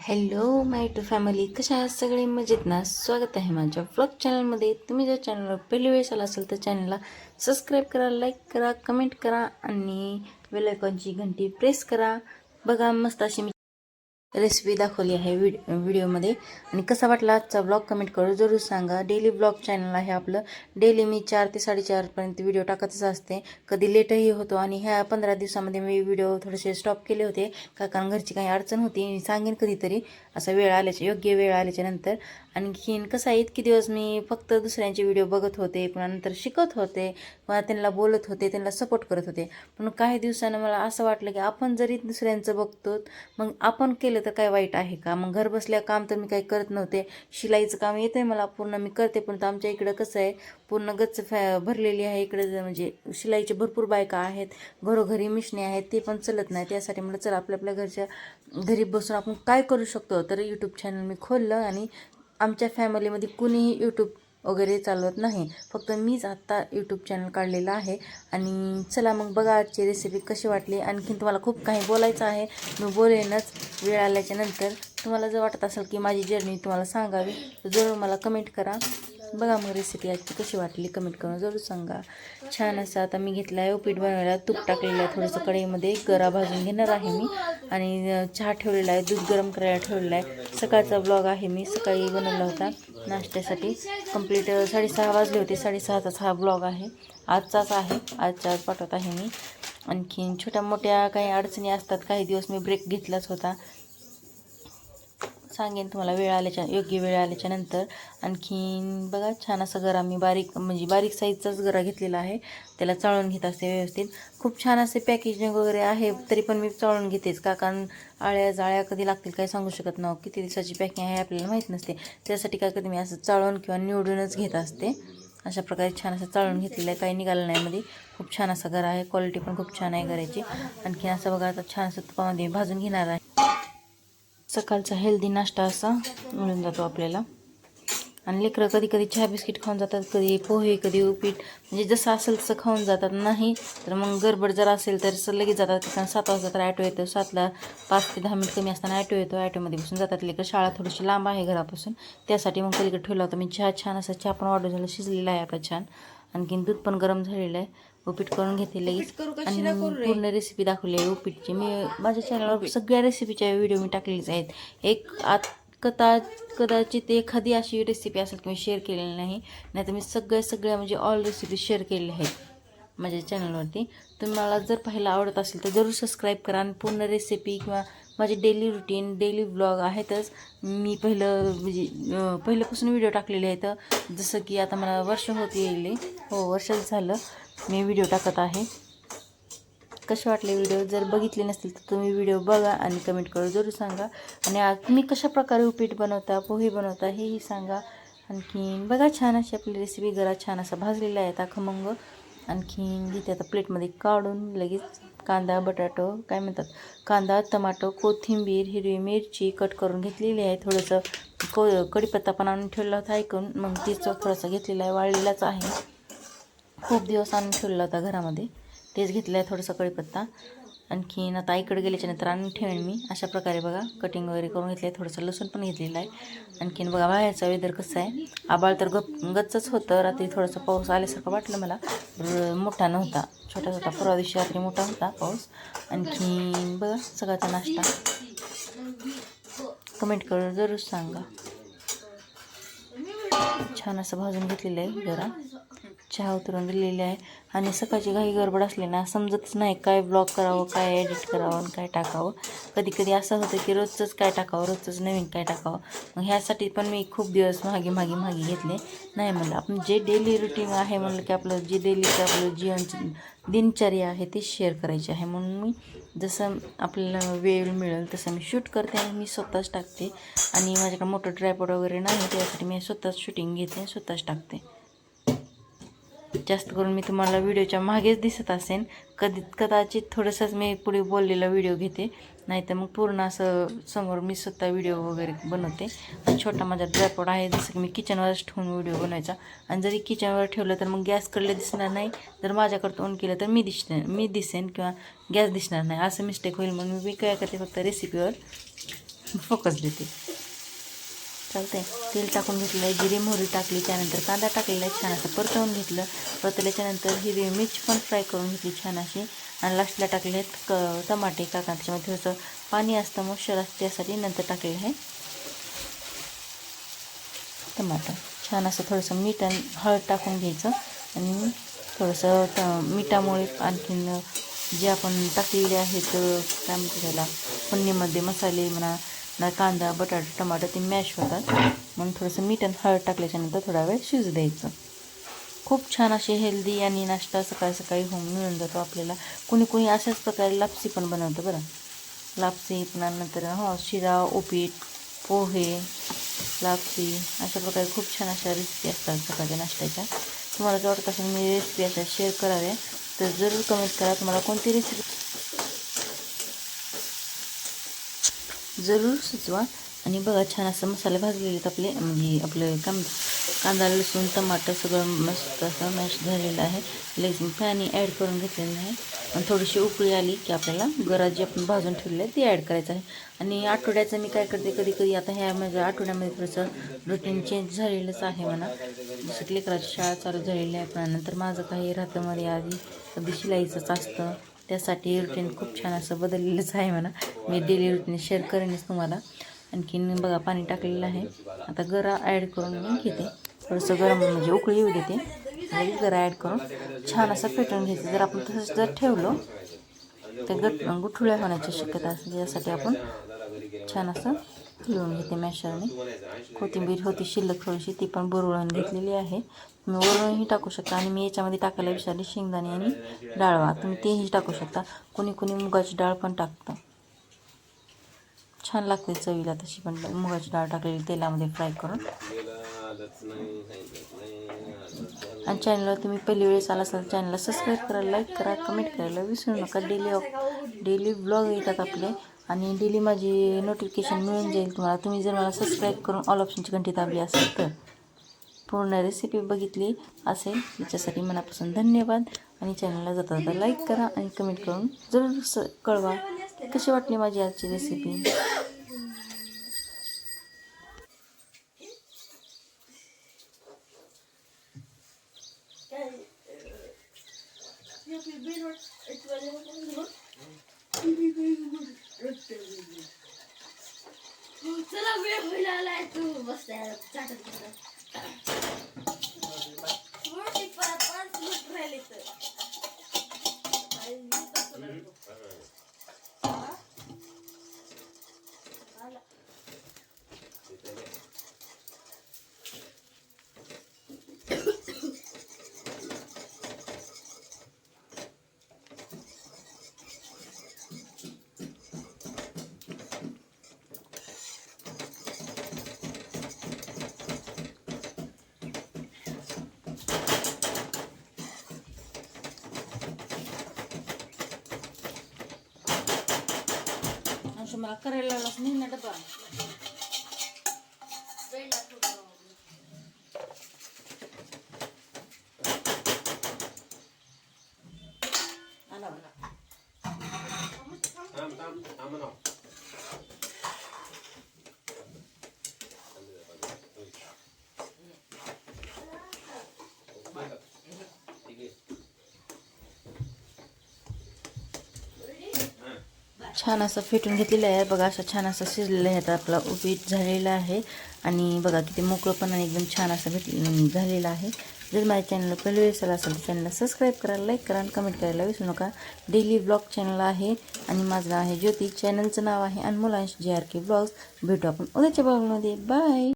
Hello my to family कशा आहात सगळे? मजेत ना? स्वागत आहे माझ्या व्लॉग चॅनलमध्ये तुम्ही जर चॅनलवर पहिली वेळेस आला असेल तर चॅनलला सबस्क्राईब करा लाईक करा कमेंट करा आणि बेलायकॉनची घंटी प्रेस करा. बघा मस्त अशी मी रेसिपी दाखवली आहे व्हिड व्हिडिओमध्ये. आणि कसा वाटला आजचा ब्लॉग कमेंट करू जरूर सांगा. डेली ब्लॉग चॅनल आहे आपलं. डेली मी चार ते साडेचारपर्यंत व्हिडिओ टाकतच असते. कधी लेटही होतो आणि ह्या पंधरा दिवसामध्ये मी व्हिडिओ थोडेसे स्टॉप केले होते. का कारण घरची काही अडचण होती मी सांगेन कधीतरी. असा वेळ आल्याच्या योग्य वेळ आल्याच्यानंतर. आणखीन कसं आहे इतके दिवस मी फक्त दुसऱ्यांचे व्हिडिओ बघत होते पुन्हा नंतर शिकत होते पुन्हा त्यांना बोलत होते त्यांना सपोर्ट करत होते. पण काही दिवसानं मला असं वाटलं की आपण जरी दुसऱ्यांचं बघतो मग आपण केलं तर काय वाईट आहे का? मग घर बसल्या काम तर मी काही करत नव्हते. शिलाईचं काम येतं आहे मला पूर्ण मी करते पण आमच्या इकडं कसं आहे पूर्ण गच्च फॅ भरलेली आहे इकडं म्हणजे शिलाईचे भरपूर बायका आहेत घरोघरी मिशने आहेत ते पण चलत नाही. त्यासाठी म्हटलं चला आपल्या आपल्या घरच्या घरी बसून आपण काय करू शकतो? तर यूट्यूब चॅनल मी खोललं आणि आमच्या फॅमिलीमध्ये कुणीही यूट्यूब वगैरे चालवत नाही. फक्त मीच आत्ता यूट्यूब चॅनल काढलेलं आहे. आणि चला मग बघा आजची रेसिपी कशी वाटली. आणखीन तुम्हाला खूप काही बोलायचं आहे. मी बोलेनच वेळ आल्याच्यानंतर. तुम्हाला जर वाटत असेल की माझी जर्नी तुम्हाला सांगावी तर जरूर मला कमेंट करा. बघा मग रेसिपी आजची कशी वाटली कमेंट करून जरूर सांगा. छान असं आता मी घेतला आहे हो, उपीट बनवायला. तूप टाकलेलं आहे थोडंसं कढईमध्ये. गरा भाजून घेणार आहे मी. आणि चहा ठेवलेला आहे दूध गरम करायला ठेवलेला आहे. सकाळचा ब्लॉग आहे मी. सकाळी बनवला होता नाश्त्यासाठी. कंप्लीट साडेसहा वाजले होते. साडेसहाचाच हा ब्लॉग आहे. आजचाच आहे. आजच्या आज पाठवत आहे मी. आणखीन छोट्या मोठ्या काही अडचणी असतात काही दिवस मी ब्रेक घेतलाच होता. सांगेन तुम्हाला वेळ आल्याच्या योग्य वेळ आल्याच्यानंतर. आणखीन बघा छान असं गरा मी बारीक म्हणजे बारीक साईजचाच गरा घेतलेला आहे. त्याला चाळून घेत असते व्यवस्थित. खूप छान असे पॅकेजिंग वगैरे आहे तरी पण मी चाळून घेतेच. का कारण आळ्या जाळ्या कधी लागतील काही सांगू शकत नाही. किती दिवसाची पॅकिंग आहे आपल्याला माहीत नसते. त्यासाठी काय कधी मी असं चाळून किंवा निवडूनच घेत असते. अशा प्रकारे छान असं चाळून घेतलेलं आहे काही निघालं नाही मध्ये. खूप छान असा घर आहे क्वालिटी पण खूप छान आहे घराची आणखीन असं बघा आता छान असं तुपामध्ये भाजून घेणार आहे. सकाळचा हेल्दी नाश्ता असा मिळून जातो आपल्याला. आणि लेकरं कधी कधी चहा बिस्किट खाऊन जातात कधी पोहे कधी उपीट. म्हणजे जसं असेल तसं खाऊन जातात. नाही तर मग गडबड जर असेल तर लगेच जातात. कारण सात वाजता तर ॲटो येतो. सातला पाच ते दहा मिनिट कमी असताना ॲटो येतो. ॲटोमध्ये बसून जातात लेकरं. शाळा थोडीशी लांब आहे घरापासून. त्यासाठी मग पलीकडे ठेवला होता. मी चहा छान असा चहा पण ऑर्डर झाला. शिजलेला आहे आपला छान. आणखीन दूध पण गरम झालेलं आहे. उपीट करून घेते लगेच आणि पूर्ण रेसिपी दाखवली आहे उपीटची. मी माझ्या चॅनलवर सगळ्या रेसिपीच्या व्हिडिओ मी टाकलेलेच आहेत. एक आत कदा कदाचित एखादी अशी रेसिपी असेल की मी शेअर केलेली नाही नाही तर मी सगळ्या सगळ्या म्हणजे ऑल रेसिपी शेअर केलेल्या आहेत माझ्या चॅनलवरती तुम्हाला जर पाहायला आवडत असेल तर जरूर सबस्क्राईब करा आणि पूर्ण रेसिपी किंवा माझे डेली रुटीन डेली ब्लॉग आहेतच. मी पहिलं म्हणजे पहिल्यापासून व्हिडिओ टाकलेले आहेत. जसं की आता मला वर्ष होत येईल हो वर्षच झालं. मी व्हिडिओ टाकत आहे. कसे वाटले व्हिडिओ जर बघितले नसतील तर तुम्ही व्हिडिओ बघा आणि कमेंट करू जरूर सांगा. आणि आज तुम्ही कशा प्रकारे उपीट बनवता पोहे बनवता हेही सांगा. आणखीन बघा छान अशी आपली रेसिपी घरात छान असा भाजलेला आहे आता खमंग आणखीन घेते आता प्लेटमध्ये काढून लगेच कांदा बटाटो काय म्हणतात? कांदा टमाटो कोथिंबीर हिरवी मिरची कट करून घेतलेली आहे. थोडंसं को कढीपत्ता पण आणून ठेवला होता ऐकून. मग तीच थोडासा घेतलेला आहे. वाळलेलाच आहे. खूप दिवस आणून ठेवला होता घरामध्ये. तेच घेतलं आहे थोडंसं कढीपत्ता. आणखीन आता आईकडे गेल्याच्यानंतर आणून ठेवेन मी. अशा प्रकारे बघा कटिंग वगैरे करून घेतलं आहे थोडंसं लसूण पण घेतलेलं आहे. आणखीन बघा बाहेरचा वेदर कसं आहे. आबाळ तर गप गच्चच होतं. रात्री थोडंसं पाऊस आल्यासारखं वाटलं मला. मोठा नव्हता. छोटा होता परवा दिवशी रात्री मोठा होता पाऊस. आणखीन बघा सगळ्याचा नाश्ता. कमेंट करून जरूर सांगा. छान असं भाजून घेतलेलं आहे जरा. चहा उतरून दिलेली आहे. आणि सकाळची काही गडबड असली ना समजतच नाही काय ब्लॉग करावं काय एडिट करावं आणि काय टाकावं. कधी कधी असं होतं की रोजचंच काय टाकावं रोजचंच नवीन काय टाकावं. मग ह्यासाठी पण मी खूप दिवस मागे मागे मागे घेतले. नाही म्हणलं आपण जे डेली रुटीन आहे म्हणलं की आपलं जे डेलीचं आपलं जीवन दिनचर्या आहे ते शेअर करायची आहे. म्हणून मी जसं आपल्याला वेळ मिळेल तसं मी शूट करते आणि मी स्वतःच टाकते. आणि माझ्याकडे मोठं ट्रायपॉड वगैरे नाही त्यासाठी मी स्वतःच शूटिंग घेते स्वतःच टाकते. जास्त करून मी तुम्हाला व्हिडिओच्या मागेच दिसत असेन. कधी कदाचित थोडंसंच मी पुढे बोललेला व्हिडिओ घेते. नाहीतर मग पूर्ण असं समोर मी स्वतः व्हिडिओ वगैरे बनवते. आणि छोटा माझा ड्रॅपोड आहे जसं की मी किचनवरच ठेवून व्हिडिओ बनवायचा. आणि जरी किचनवर ठेवलं तर मग गॅसकडले दिसणार नाही. जर माझ्याकडं ऑन केलं तर मी दिसणार मी दिसेन किंवा गॅस दिसणार नाही. असं मिस्टेक होईल म्हणून मी काय करते फक्त रेसिपीवर फोकस देते. चालतंय. तेल टाकून घेतलं आहे जिरे मोहरी टाकली त्यानंतर कांदा टाकलेला आहे छान असं परतवून घेतलं. परतल्याच्यानंतर हिरवी मिरची पण फ्राय करून घेतली छान अशी. आणि लास्टला टाकले आहेत क टमाटे का त्याच्यामध्ये थोडंसं पाणी असतं मॉइश्चर असते यासाठी नंतर टाकलेलं आहे टमाटर. छान असं थोडंसं मीठ आणि हळद टाकून घ्यायचं. आणि थोडंसं ट मिठामुळे आणखीन जे आपण टाकलेले आहेत काय म्हणतो त्याला फोडणीमध्ये मसाले म्हणा ना कांदा बटाटा टमाटर ते मॅश होतात. म्हणून थोडंसं मीठ आणि हळद टाकल्याच्यानंतर थोडा वेळ शिजू द्यायचं. खूप छान असे हेल्दी आणि नाश्ता सकाळी सकाळी होऊन मिळून जातो आपल्याला. कुणी कुणी अशाच प्रकारे लापसी पण बनवतं बरं. लापसी पुन्हा नंतर हो शिरा उपीट पोहे लापसी अशा प्रकारे खूप छान अशा रेसिपी असतात सकाळच्या नाश्त्याच्या. तुम्हाला जर वाटत असेल मी रेसिपी अशा शेअर कराव्या तर जरूर कमेंट करा. तुम्हाला कोणती रेसिपी जरूर सुचवा आणि बघा छान असं मसाले भाजलेले आहेत आपले. म्हणजे आपलं काम कांदा लसूण टमाटर सगळं मस्त असं मॅश झालेलं आहे. लगेच फॅनी पाणी ॲड करून घेतलेलं आहे. आणि थोडीशी उकळी आली की आपल्याला गरा जी आपण भाजून ठेवली आहे ती ॲड करायचं आहे. आणि आठवड्याचं मी काय करते कधी कधी आता ह्या माझ्या आठवड्यामध्ये थोडंसं रुटीन चेंज झालेलंच आहे म्हणा. जसं की लेकराची शाळा चालू झालेली आहे पण नंतर माझं काही राहतं मध्ये आधी कधी शिलाईचंच असतं. त्यासाठी रुटीन खूप छान असं बदललेलंच आहे म्हणा. मी डेली रुटीन शेअर करेनच तुम्हाला. आणखीन बघा पाणी टाकलेलं आहे. आता गरा ॲड करून मी घेते. थोडंसं गरम म्हणजे उकळी येऊ देते. आणि गरा ॲड करून छान असं पेटवून घ्यायचं जर आपण तसंच जर ठेवलं तर गट गुठुळ्या होण्याची शक्यता असते. यासाठी आपण छान असं लिहून घेते मॅशरने कोथिंबीर होती शिल्लक थोडीशी ती पण बुरवळून घेतलेली आहे. तुम्ही वरळूनही टाकू शकता आणि मी याच्यामध्ये टाकायला विचारले शेंगदाणे आणि डाळवा तुम्ही तेही टाकू शकता. कोणी कोणी मुगाची डाळ पण टाकतं. छान लागते चवीला तशी पण मुगाची डाळ टाकलेली तेलामध्ये फ्राय करून. आणि चॅनलवर तुम्ही पहिली वेळेस आला असाल चॅनलला सबस्क्राईब करा लाईक करा कमेंट करायला विसरू नका. डेली डेली ब्लॉग येतात आपले. आणि डेली माझी नोटिफिकेशन मिळून जाईल तुम्हाला. तुम्ही जर मला सबस्क्राईब करून ऑल ऑप्शनची घंटी दाबली असेल तर पूर्ण रेसिपी बघितली असेल याच्यासाठी मनापासून धन्यवाद. आणि चॅनलला जाता जाता लाईक करा आणि कमेंट करून जरूर स कळवा. कशी वाटली माझी आजची रेसिपी चला 我死了，站着不动。अंशू मला करायला लावलास नाही ना डबा वेळ लागतो. आला बघा छान असं फेटून घेतलेलं आहे. बघा असं छान असं शिजलेलं आहे. आता आपला उपीट झालेला आहे. आणि बघा किती मोकळं पण आणि एकदम छान असं भेट झालेलं आहे. जर माझ्या चॅनलला पहिले वेळेस आला असेल तर चॅनलला सबस्क्राईब करा लाईक करा आणि कमेंट करायला विसरू नका. डेली ब्लॉग चॅनल आहे आणि माझं नाव आहे ज्योती. चॅनलचं नाव आहे अनमोल अंश. जे आर के ब्लॉग्स भेटू आपण उद्याच्या ब्लॉगमध्ये बाय